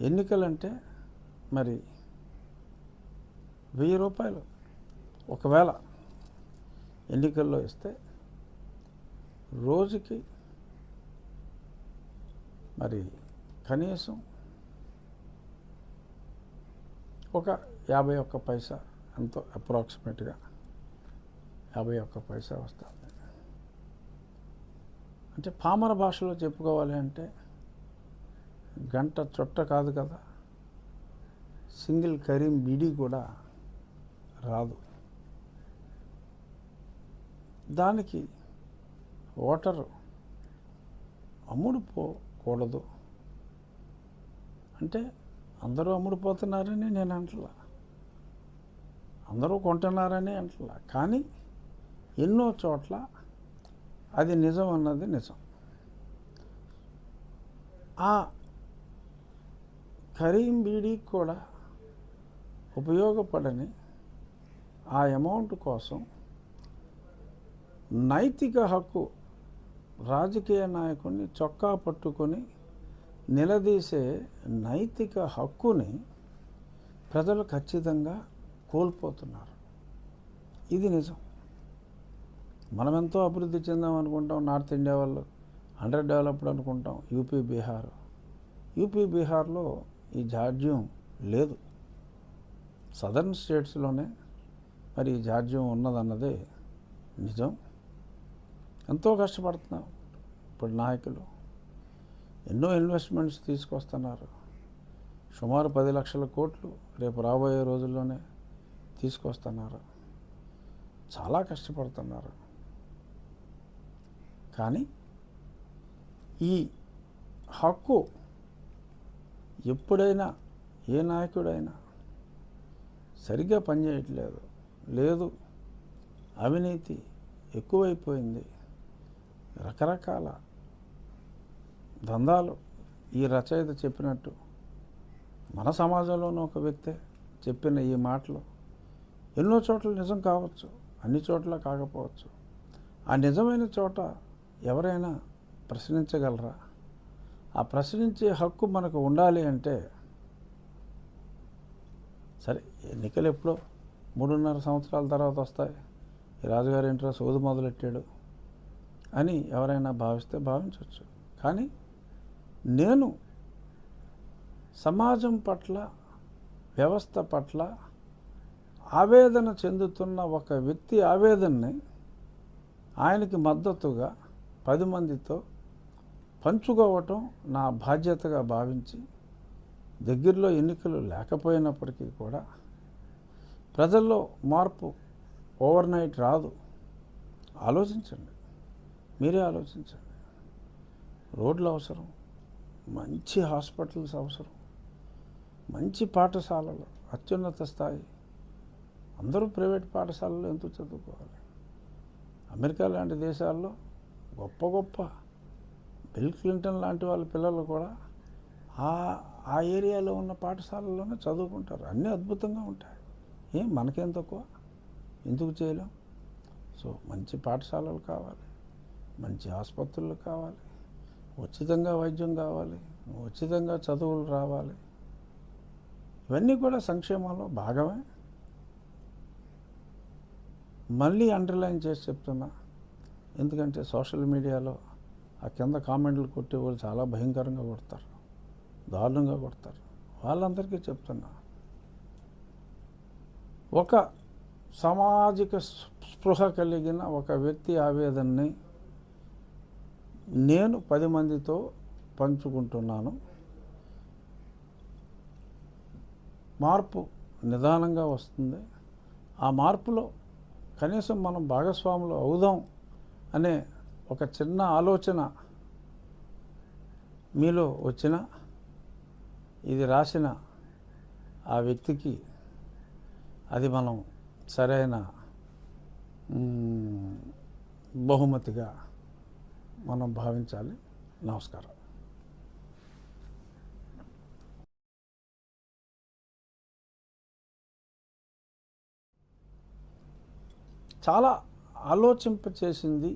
ఎన్నికలంటే మరి వెయ్యి రూపాయలు ఒకవేళ ఎన్నికల్లో ఇస్తే రోజుకి మరి కనీసం ఒక యాభై ఒక్క పైసా ఎంతో అప్రాక్సిమేట్గా యాభై ఒక్క పైసా వస్తుంది అంటే పామర భాషలో చెప్పుకోవాలి అంటే గంట చుట్ట కాదు కదా. సింగిల్ కరీం బిడి కూడా రాదు. దానికి ఓటరు అమ్ముడుపోకూడదు. అంటే అందరూ అమ్ముడుపోతున్నారని నేను అంటలా. అందరూ కొంటున్నారని అంటలా. కానీ ఎన్నో చోట్ల అది నిజం అన్నది నిజం. ఆ కరీం బీడీకి కూడా ఉపయోగపడని ఆ అమౌంట్ కోసం నైతిక హక్కు రాజకీయ నాయకుడిని చొక్కా పట్టుకొని నిలదీసే నైతిక హక్కుని ప్రజలు ఖచ్చితంగా కోల్పోతున్నారు. ఇది నిజం. మనం ఎంతో అభివృద్ధి చెందాం అనుకుంటాం నార్త్ ఇండియా వాళ్ళు అండర్ డెవలప్డ్ అనుకుంటాం యూపీ బీహార్. యూపీ బీహార్లో ఈ జాడ్యం లేదు. సదర్న్ స్టేట్స్లోనే మరి ఈ జాడ్యం ఉన్నదన్నదే నిజం. ఎంతో కష్టపడుతున్నాం ఇప్పుడు నాయకులు. ఎన్నో ఇన్వెస్ట్మెంట్స్ తీసుకొస్తున్నారు. సుమారు పది లక్షల కోట్లు రేపు రాబోయే రోజుల్లోనే తీసుకొస్తున్నారు. చాలా కష్టపడుతున్నారు. కానీ ఈ హక్కు ఎప్పుడైనా ఏ నాయకుడైనా సరిగ్గా పనిచేయట్లేదు. లేదు అవినీతి ఎక్కువైపోయింది. రకరకాల దందాలు ఈ రచయిత చెప్పినట్టు మన సమాజంలోనూ ఒక వ్యక్తే చెప్పిన ఈ మాటలు ఎన్నో చోట్ల నిజం కావచ్చు అన్ని చోట్ల కాకపోవచ్చు. ఆ నిజమైన చోట ఎవరైనా ప్రశ్నించగలరా? ఆ ప్రశ్నించే హక్కు మనకు ఉండాలి అంటే సరే ఎన్నికలు ఎప్పుడో? మూడున్నర సంవత్సరాల తర్వాత వస్తాయి. ఈ రాజుగారి ఇంట్లో సోదు మొదలెట్టాడు అని ఎవరైనా భావిస్తే భావించవచ్చు. కానీ నేను సమాజం పట్ల వ్యవస్థ పట్ల ఆవేదన చెందుతున్న ఒక వ్యక్తి ఆవేదనని ఆయనకి మద్దతుగా పది మందితో పంచుకోవటం నా బాధ్యతగా భావించి దగ్గరలో ఎన్నికలు లేకపోయినప్పటికీ కూడా ప్రజల్లో మార్పు ఓవర్ నైట్ రాదు. ఆలోచించండి. మీరే ఆలోచించండి. రోడ్లు అవసరం. మంచి హాస్పిటల్స్ అవసరం. మంచి పాఠశాలలు అత్యున్నత స్థాయి. అందరూ ప్రైవేట్ పాఠశాలలో ఎందుకు చదువుకోవాలి? అమెరికా లాంటి దేశాల్లో గొప్ప గొప్ప బిల్ క్లింటన్ లాంటి వాళ్ళ పిల్లలు కూడా ఆ ఆ ఏరియాలో ఉన్న పాఠశాలలోనే చదువుకుంటారు. అన్నీ అద్భుతంగా ఉంటాయి. ఏం? మనకేం తక్కువ? ఎందుకు చేయలేం? సో మంచి పాఠశాలలు కావాలి. మంచి ఆసుపత్రులు కావాలి. ఉచితంగా వైద్యం కావాలి. ఉచితంగా చదువులు రావాలి. ఇవన్నీ కూడా సంక్షేమంలో భాగమే. మళ్ళీ అండర్లైన్ చేసి చెప్తున్నా ఎందుకంటే సోషల్ మీడియాలో ఆ కింద కామెంట్లు కొట్టే వాళ్ళు చాలా భయంకరంగా కొడతారు. దారుణంగా కొడతారు. వాళ్ళందరికీ చెప్తున్నా. ఒక సామాజిక స్పృహ కలిగిన ఒక వ్యక్తి ఆవేదనని నేను పది మందితో పంచుకుంటున్నాను. మార్పు నిదానంగా వస్తుంది. ఆ మార్పులో కనీసం మనం భాగస్వాములు అవుదాం అనే ఒక చిన్న ఆలోచన. మీలో వచ్చిన ఇది రాసిన ఆ వ్యక్తికి అది మనం సరైన బహుమతిగా మనం భావించాలి. నమస్కారం. చాలా ఆలోచింపచేసింది